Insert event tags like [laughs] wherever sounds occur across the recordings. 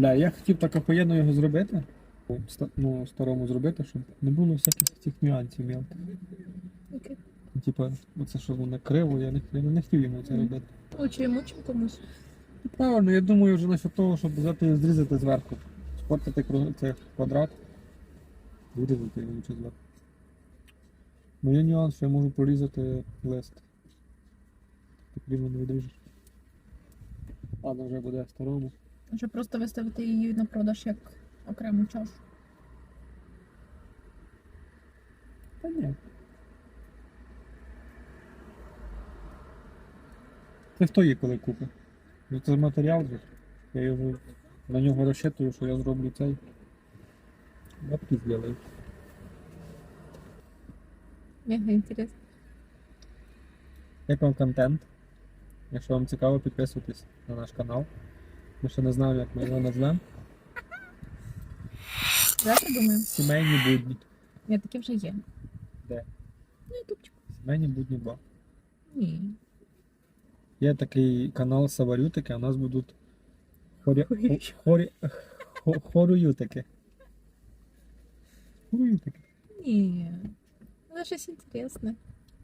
Бля, я хотів так охуєнно його зробити. Ну, старому зробити, щоб не було всяких цих нюансів мілких. Окей. Типа, оце що воно криво, я не, я не хотів йому це робити. Очі мучим комусь. Правильно, я думаю вже насчет того, щоб взяти і зрізати зверху. Спортити цей квадрат. Вирізати його лучше зверху. Ну є нюанс, що я можу порізати лист. Ти рівно не відріжеш. Ладно, вже буде старому. Може просто виставити її на продаж як окрему чашу. Та ні. Це хто її коли купить? Ну це матеріал. Я його на нього розчитую, що я зроблю цей. Лапки зроблю. Мега інтересно. Як вам контент? Якщо вам цікаво, підписуйтесь на наш канал. Ми ще не знаємо, як ми його назвемо. Давай придумаємо. Сімейні будні. Ні, таке вже є. Де? На ютубчику. Сімейні будні 2. Ні. Є такий канал Саварютики, а у нас будуть хорі... Хорі- хорі... хо- хоруютики. Хоруютики. Ні. Це щось інтересне.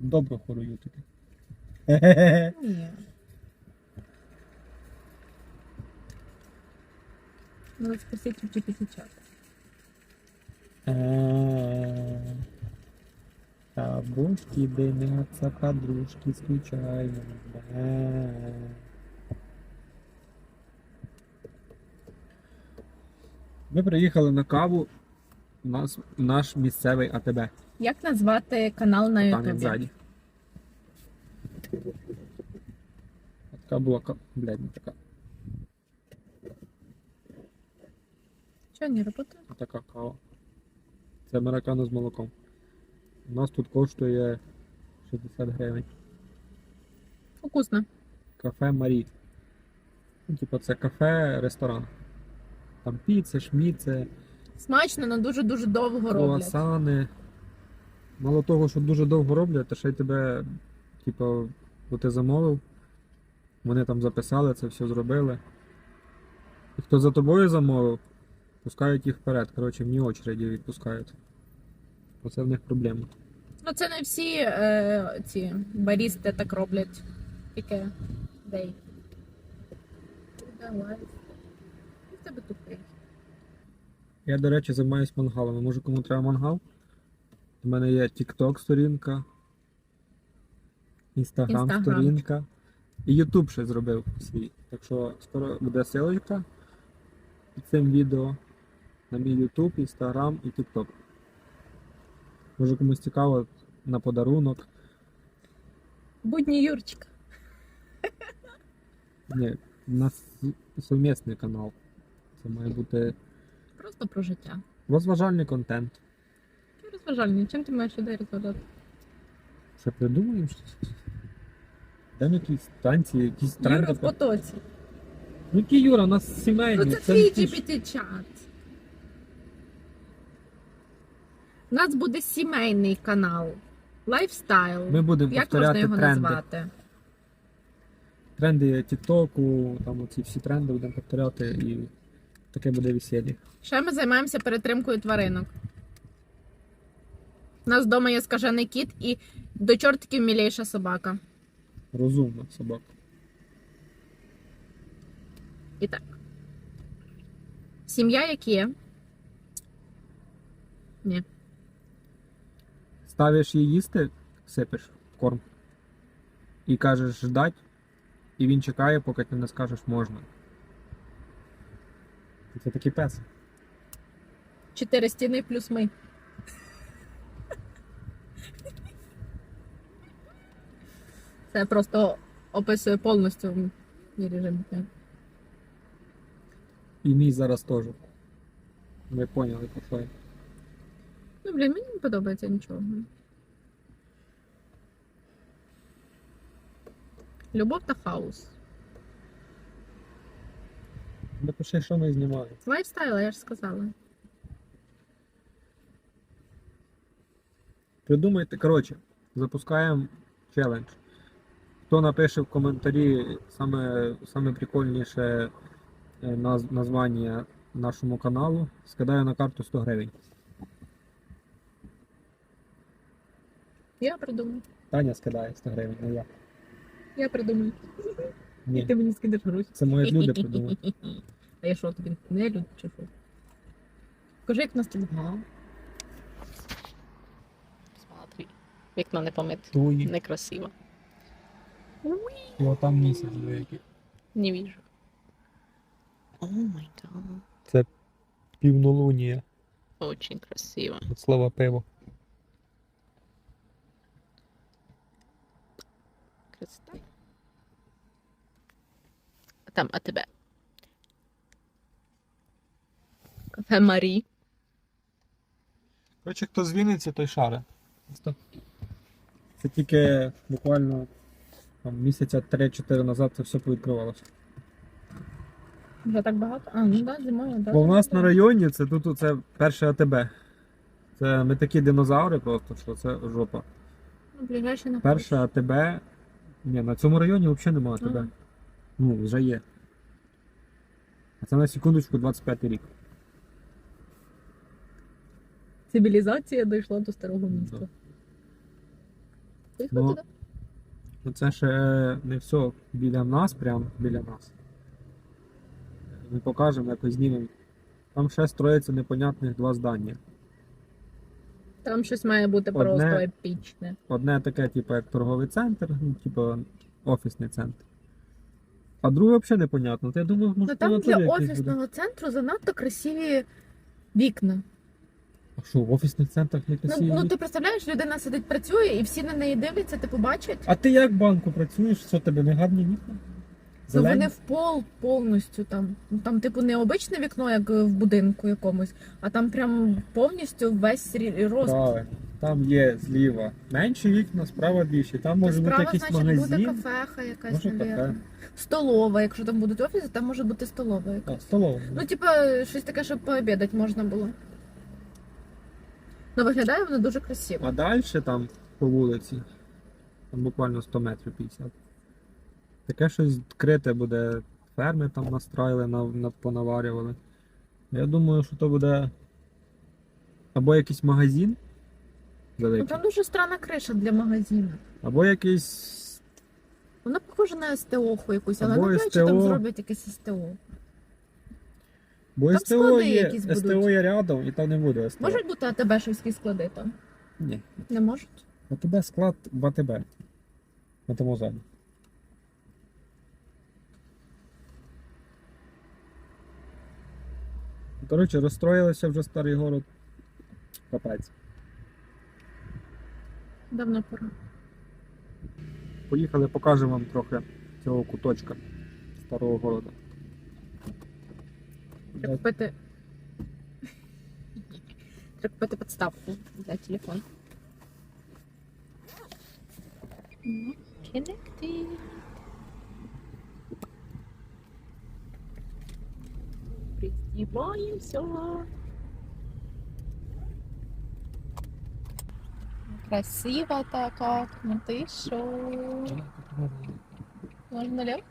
Добре хоруютики. Ні. Надо спросить у GPT чат. А бочки дымятся, подружки. Да. Ми приїхали на каву. У нас наш місцевий АТБ. Як назвати канал на Там він Ютубі? ззаді. Така була ка- блядь, не така. Що не працює? Така кава. Це американо з молоком. У нас тут коштує 60 гривень. Вкусно. Кафе Марі. Ну, типу, це кафе, ресторан. Там піци, шміци, Смачно, але дуже-дуже довго роблять. круасани. Мало того, що дуже довго роблять, то ще й тебе, типу, бо ти замовив. Вони там записали, це все зробили. І хто за тобою замовив, пускають їх вперед. Коротше, вні очереді відпускають. Оце в них проблема. Ну це не всі е, ці барісти так роблять. Яке? Дей. Давай. В тебе тупий. Я, до речі, займаюся мангалами. Може кому треба мангал? У мене є TikTok сторінка, Instagram Інстаграм. сторінка. І YouTube ще зробив свій. Так що скоро буде ссылочка під цим відео на мій YouTube, Instagram і TikTok. Може комусь цікаво на подарунок. Будні Юрчика. [laughs] Ні, у нас сумісний канал. Це має бути Просто про життя. розважальний контент. Розважальний. Чим ти маєш людей розважати? Ще придумаємо щось? Там якісь танці, якісь Юра в потоці. Ну які Юра, у нас сімейні. Ну це це твій GPT чат. У нас буде сімейний канал. Лайфстайл. Ми будемо Як можна його тренди. назвати? Тренди Тіктоку, там оці всі тренди будемо повторяти і таке буде весілля. Ще ми займаємося перетримкою тваринок. У нас вдома є скажений кіт і до чортиків мілейша собака. Розумна собака. І так. Сім'я як є. Ні. Ставиш її їсти, сипиш корм. І кажеш ждать, і він чекає, поки ти не скажеш можна. Це такий пес. Чотири стіни плюс ми. Це просто описує повністю мій режим. І мій зараз теж. Ви поняли, про що я. Ну, блін, мені не подобається нічого. Любов та хаос. Напиши, що ми знімаємо. Лайфстайл, я ж сказала. Придумайте, коротше, запускаємо челендж. Хто напише в коментарі саме, саме прикольніше е, наз- названня нашому каналу. Скидаю на карту 100 гривень. Я придумаю. Таня скидає 100 гривень, не я. Я придумаю. І ти мені скидеш гроші. це мої люди придумали. [laughs] А я що тобі не люд чи що? Покажи, як нас тут гнав. Смотри. Вікно не помите. Туї. Некрасиво. І отам місяць великий. Не вижу. О май гад. Це півнолунія. Очень красиво. Від слова пиво. Красота. А там, а тебе? Кафе Марі. Коротше, хто з Вінниці, той шаре. Це тільки буквально там, місяця 3-4 назад це все повідкривалося. Вже так багато? А, ну да, зимою, да. Бо в нас на районі це тут це перше АТБ. Це ми такі динозаври просто, що це жопа. Ну, ближайший на Перше АТБ. Ні, на цьому районі взагалі немає. Ага. Ну, вже є. А це на секундочку 25 рік. Цивілізація дійшла до старого міста. Да. Поїхали Ну, туди? Ну це ще не все біля нас, прям біля нас. Ми покажемо, якось знімемо. Там ще строїться непонятних два здання. Там щось має бути Одне- просто епічне. Одне таке, типу, як торговий центр, ну, типу, офісний центр. А друге взагалі непонятно. То я думав, може, Ну там для якийсь буде. офісного центру занадто красиві вікна. А що, в офісних центрах не Ну, красиві? ну ти представляєш, людина сидить, працює, і всі на неї дивляться, типу бачать. А ти як в банку працюєш? Що тебе не гарні вікна? Ну вони в пол повністю там. Ну там, типу, не обичне вікно, як в будинку якомусь, а там прям повністю весь рост. Там є зліва менші вікна, справа більші. Там може бути Справа, якийсь значить, буде магазин. кафеха якась, Може кафе. навірно. Столова, якщо там будуть офіси, там може бути столова якась. А, столова. Ну, типу, щось таке, щоб пообідати можна було. Ну, виглядає воно дуже красиво. А далі там по вулиці, там буквально 100 метрів 50. Таке щось відкрите буде. Ферми там настроїли, на, на, понаварювали. Я думаю, що то буде або якийсь магазин Ну, великий, там дуже странна криша для магазину. або якийсь. Вона похожа на СТО-ху якусь, але Або навряд чи там СТО. зроблять якесь СТО. Бо Там СТО склади є, якісь СТО будуть. є рядом і там не буде СТО. Можуть бути АТБшівські склади там? Ні. Не можуть? У тебе склад в АТБ. На тому залі. Коротше, розстроїлися вже старий город. Капець. Давно пора. Поїхали, покажемо вам трохи цього куточка старого города. Треба купити. Треба купити підставку для телефону. Ну, Connected. Пристібаємося. Красиво така, ну ти що? Можна налево?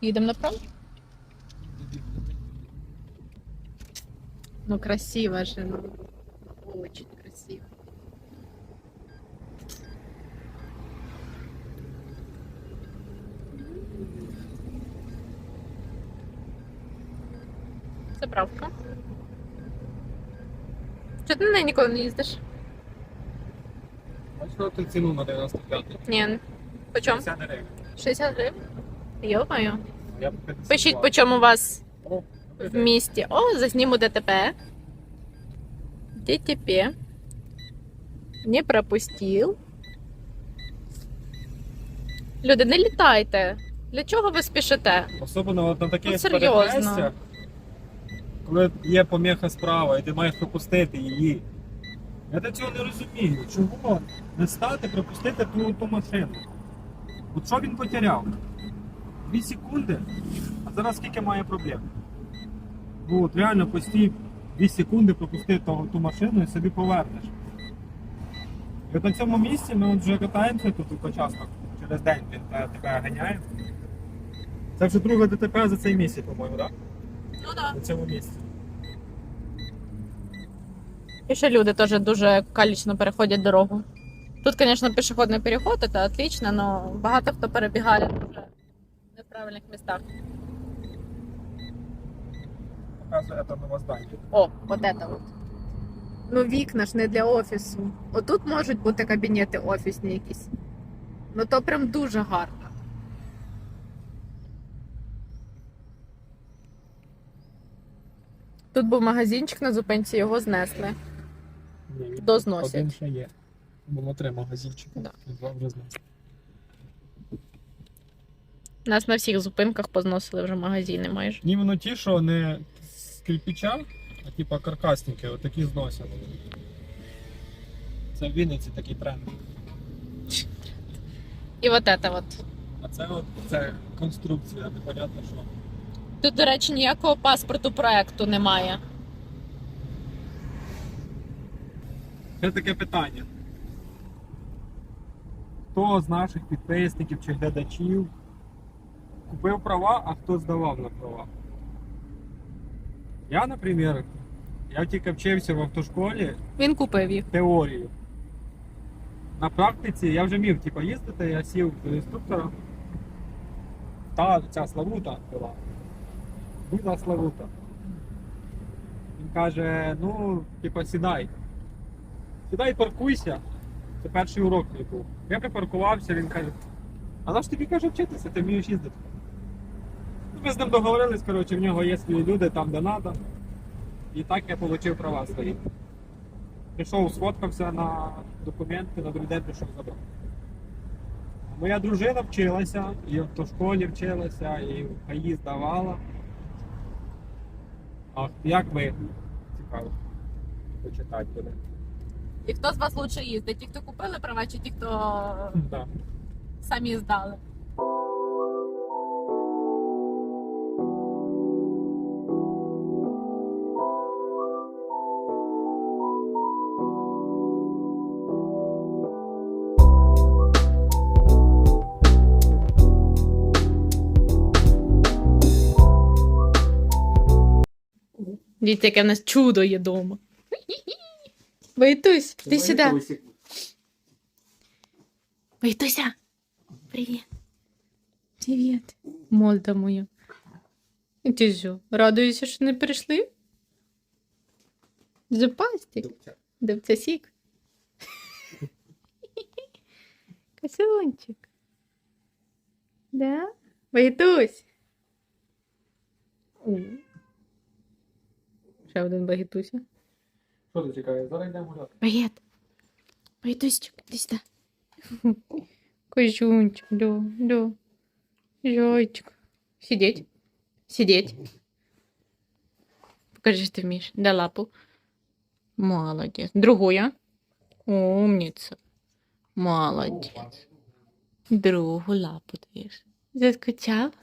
Їдемо направо? Ну, красиво же, ну. Очень красиво. Заправка. Чого ти на неї ніколи не їздиш? Бачила ти ціну на 95 Ні. По чому? 50 гривень. 60 гривень? Йо-моє. Я б 52. Пишіть, по чому у вас О, в місті. О, засніму ДТП. ДТП. Не пропустил. Люди, не літайте. Для чого ви спішите? Особливо от на таких Ну, серйозно. перехрестях, коли є поміха справа, і ти маєш пропустити її. Я до цього не розумію. Чого не стати пропустити ту, ту машину? От що він потеряв? Дві секунди, а зараз скільки має проблем? Ну от реально постій 2 секунди пропусти ту, ту машину і собі повернеш. І от на цьому місці ми от вже катаємося тут по через день він тебе ганяє. Це вже друге ДТП за цей місяць, по-моєму, так? Ну так. На цьому місці. І ще люди теж дуже калічно переходять дорогу. Тут, звісно, пішохідний переход, це отлично, але багато хто перебігає дуже в неправильних містах. Показує це нове. О, от це от. Ну, вікна ж не для офісу. Отут можуть бути кабінети офісні якісь. Ну то прям дуже гарно. Тут був магазинчик на зупинці, його знесли. Ні, Дозносять. Один ще є. Було три магазинчики. Да. Два вже знесли. Нас на всіх зупинках позносили вже магазини майже. Ні, воно ті, що не з кирпича, а типа каркасники, отакі зносять. Це в Вінниці такий тренд. І от це от. А це от це конструкція, непонятно що. Тут, до речі, ніякого паспорту проекту немає. Це таке питання. Хто з наших підписників чи глядачів купив права, а хто здавав на права? Я, наприклад, я тільки вчився в автошколі Він купив їх. теорію. На практиці я вже міг типу, їздити, я сів до інструктора. Та ця Славута була. Біла Славута. Він каже, ну, типа, сідай. Сідай, паркуйся. Це перший урок мій був. Я припаркувався, він каже, а наш тобі каже вчитися, ти вмієш їздити. Ну, Ми з ним договорились, коротше, в нього є свої люди там, де треба. І так я отримав права свої. Пішов, сфоткався на документи, на день пішов забрав. Моя дружина вчилася, і в автошколі вчилася, і в КАІ здавала. А як ви? Цікаво. Почитати буде. І хто з вас лучше їздить? Ті, хто купили права, чи ті, хто Да. самі здали? Дивіться, яке в нас чудо є вдома. Войтусь, ти сюди. Войтуся. Привіт. Привіт. Мольда моя. Ти що, радуєшся, що не прийшли? Запастик. Дивця сік. Косунчик. Да? Багітусь. М. Ще один багітуся. Що ти чекаєш? Зараз йдемо гуляти. Багет. Багітусечок, іди сюди. Козюнчик, да, да. Зайчик. Сидеть. Сидеть. Покажи, что ты умеешь. Дай лапу. Молодец. Другую. Умница. Молодец. Другу лапу даєш. Заскучав?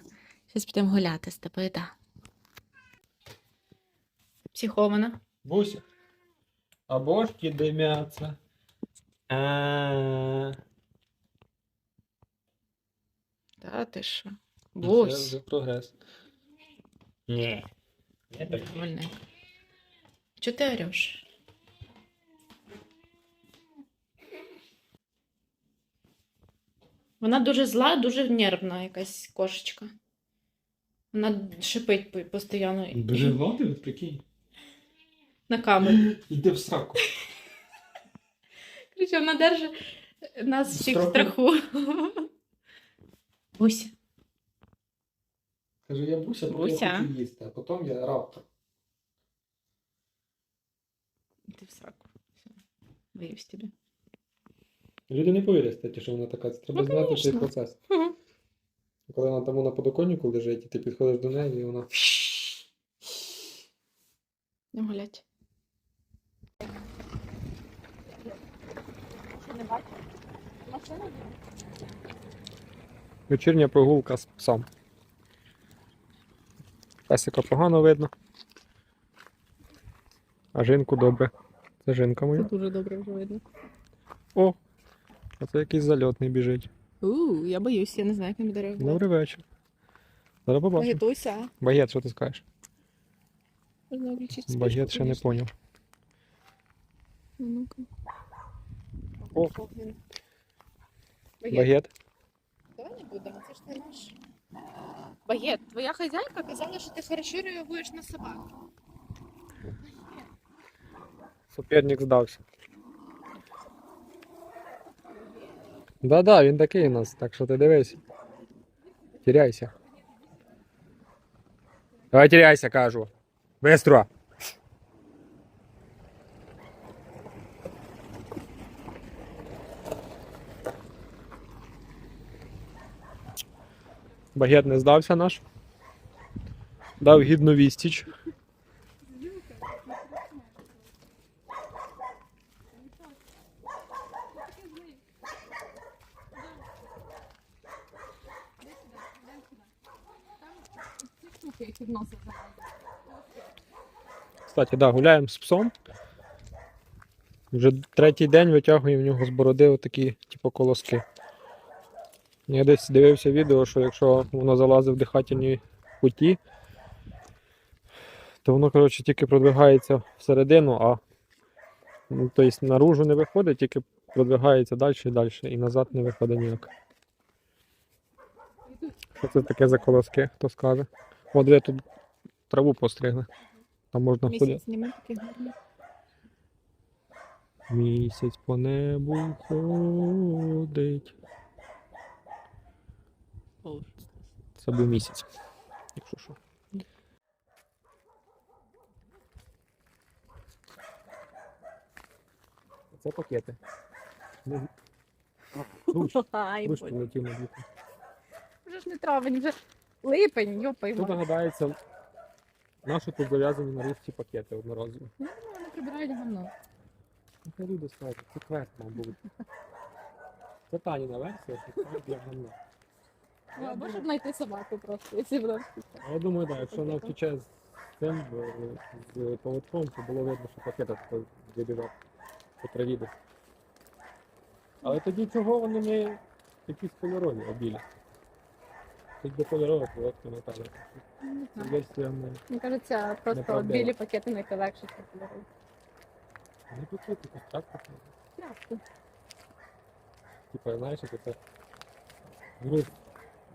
Зараз підемо гуляти з тобою, да. Психована. Буся. А бошки димяться. А, Та ти що? Це Бусь. вже прогрес. Ні. Я так. Вольник. Чого ти ореш? Вона дуже зла, дуже нервна якась кошечка. Вона шипить по- постійно Дуже влади, прикинь. На камеру. [laughs] Іди в сраку. Короче, вона держить нас всіх в Страху. [laughs] Буся. Кажу, я Буся, бо я хочу їсти, а потім я раптор. Ти в сраку. Боюсь тебе. Люди не повірять, кстати, що вона така. Треба Ну, знати конечно. процес. Мгм. Коли вона там на подоконнику лежить, і ти підходиш до неї, і вона. Не гулять. Що не бачиш? Машина? Вечірня прогулка з псом. Песика погано видно. А жінку добре. Це жінка моя. Це дуже добре вже видно. О! А це якийсь зальотний біжить. У, я боюсь, я не знаю, як він буде реагувати. Добрий вечір. Зараз побачимо. Багітуся. Багет, що ти скажеш? Можна включити Багет ще не конечно. поняв. Ну, Ну-ка. О. Багет. Багет. Давай не будемо, це ж не наш. Багет, твоя хазяйка казала, що ти хорошо реагуєш на собак. Суперник здався. Да-да, він такий у нас, так що ти дивись. Теряйся. Давай теряйся, кажу. Быстро. Багет не здався наш. Дав гідну відсіч. Кстати, да, гуляємо з псом. Вже третій день витягуємо в нього з бороди отакі, типу, колоски. Я десь дивився відео, що якщо воно залазить в дихательні путі, то воно, коротше, тільки продвигається всередину, а ну, тобто наружу не виходить, тільки продвигається далі і далі, і назад не виходить ніяк. Що це таке за колоски, хто скаже? О, диви, тут траву постригли. Там можна ходити. Місяць по небу ходить. Це був місяць. Якщо що. Це пакети. Ну, [laughs] Ай, ручки Боже. летів на вікна. Вже ж не травень, вже липень, йопай. Хто догадається, на що тут зав'язані на ручці пакети одноразові? Ну, вони прибирають говно. Ну, хай люди скажуть, це квест мав бути. Це Таніна версія, це для гамна. Ну, або щоб знайти собаку просто, якщо буде. А Я думаю, так, якщо вона втече з цим е, з поводком, то було видно, що пакета такий вибивав по траві десь. Але тоді чого вони не якісь кольорові обілі? Тут до кольорових поводки не так. Це версія не, Мені кажеться, просто Неправдиво. білі пакети найлегше кольору. не тут якось так. Тряпку. Типа, знаєш, як це груз,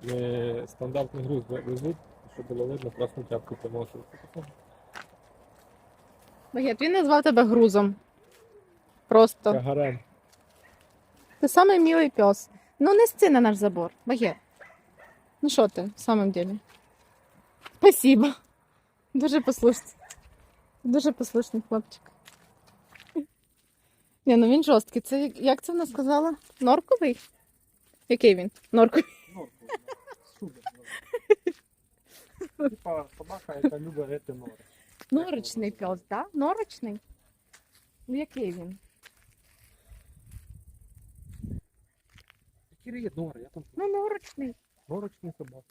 не стандартний груз ве- везуть, щоб було видно красну тяпку помосив. Багет, він назвав тебе грузом. Просто. Гарем. Ти самий милий пес. Ну, не сці на наш забор, Багет. Ну що ти, в самом деле? Спасибо. Дуже послушний. Дуже послушний хлопчик. Ні, ну він жорсткий. Це як це вона сказала? Норковий? Який він? Норковий. Типа собака, яка любить рити нори. Норочний пес, так? Да? Норочний? Ну, який він? Які є нори? Я там Ну, норочний. норочний собака.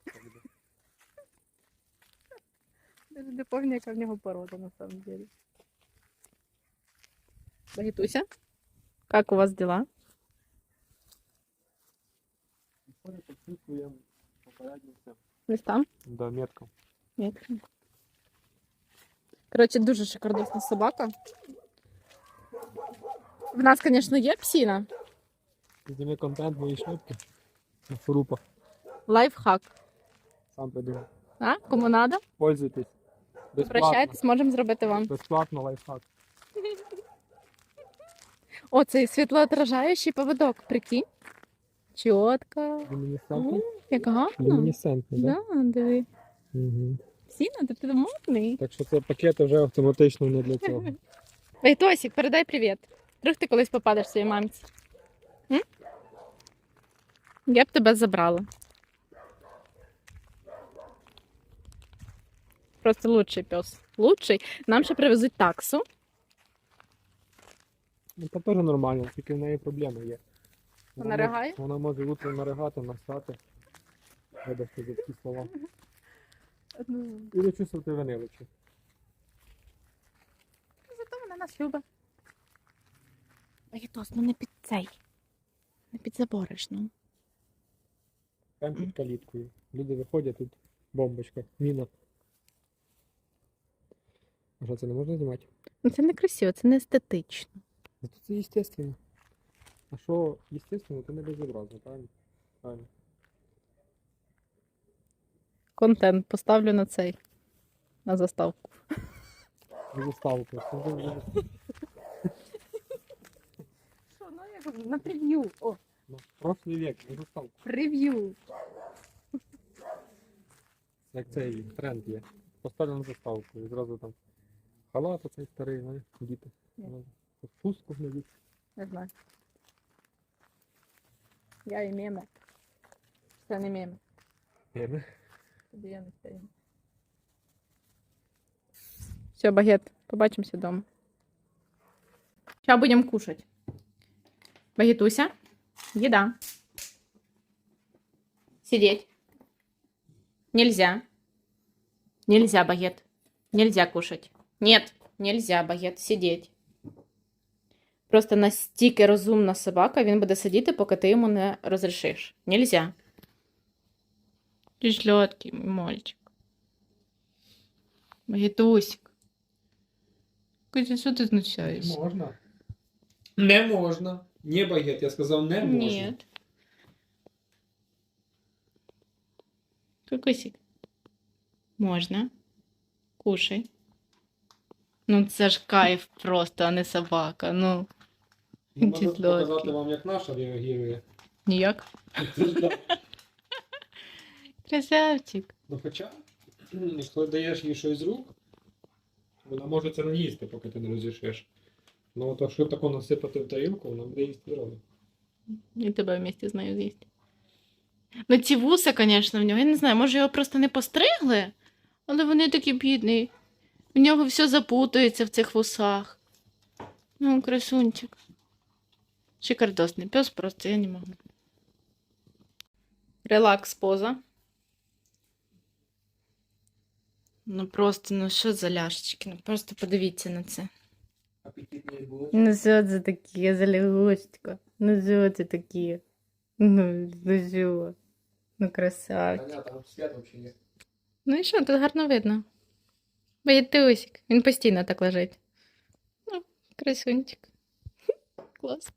Даже не помню, яка в нього порода на самом деле. Багітуся, как у вас дела? Історію підсвітлюємо попередниця Десь там? до метка. Ні. Коротше, дуже шикардосна собака. В нас, звісно, є псіна. Зніми контент мої шляпки. На. Лайфхак. Сам придумав. А? Кому надо? Пользуйтесь. Безплатно. Обращайтесь, можемо зробити вам. Безплатно лайфхак. О, цей світлоотражаючий поводок, прикинь. Чітко. Люмінесцентний? Як гарно. Люмінесцентний, так? Да, диви. Угу. Псіна, ти ти модний. Так що це пакети вже автоматично не для цього. [laughs] Ей, Тосік, передай привіт. Вдруг ти колись попадеш своїй мамці. М? Я б тебе забрала. Просто лучший пес. Лучший. Нам ще привезуть таксу. Ну, це теж нормально, тільки в неї проблема є. Вона ригає? Вона може утром наригати, настати. Вибачте за такі слова. І не чувствувати вини лише. Зато вона нас любить. Агітос, ну не під цей. Не під забориш, ну. Прямо під каліткою. Люди виходять тут Бомбочка, міна. А що це не можна знімати? Ну це не красиво, це не естетично. Зато це естественно. А що естественно, то не безобразно, правильно? Правильно. Контент поставлю на цей. На заставку. Не заставку. Що, ну як на прев'ю. О, Ну, прошлий век, не заставку. прев'ю. Як цей тренд є. Поставлю на заставку і зразу там халат оцей старий, знаєш, діти. Ну, Хустку надіть. Не знаю. Я і меми. Це не меми. Ні, Тобі я не стою. Все, багет, побачимося вдома. Сейчас будем кушать. Багетуся, еда. Сидеть. Нельзя. Нельзя, багет. Нельзя кушать. Нет, нельзя, багет, сидеть. Просто настільки розумна собака, він буде сидіти, поки ти йому не розрішиш. Нельзя. Ти мой мальчик. Багетусик. Катя, що ти знущаєшся? Можна. Не можна. Не багет, я сказав не можна. Нет. Кокосик. Можна. Кушай. Ну, це ж кайф просто, а не собака. Ну, Ну, Можу показати вам, як наша реагує. ніяк. [laughs] Красавчик. Ну хоча, якщо даєш їй щось з рук, вона може це не їсти, поки ти не розрішиш. Ну от якщо тако насипати в тарілку, вона буде їсти зразу. І тебе вместе з нею з'їсть. Ну, ці вуса, звісно, в нього. Я не знаю, може його просто не постригли, але вони такі бідні. В нього все запутується в цих вусах. Ну, красунчик. Шикардосний пес просто, я не можу. Релакс поза. Ну просто, ну що за ляшечки? Ну просто подивіться на це. Ну що це таке за лягушечко? Ну що це таке? Ну, ну що? Ну красавчик. Ну і що, тут гарно видно. Боєтусик. Він постійно так лежить. Ну, красунчик. [laughs] Клас.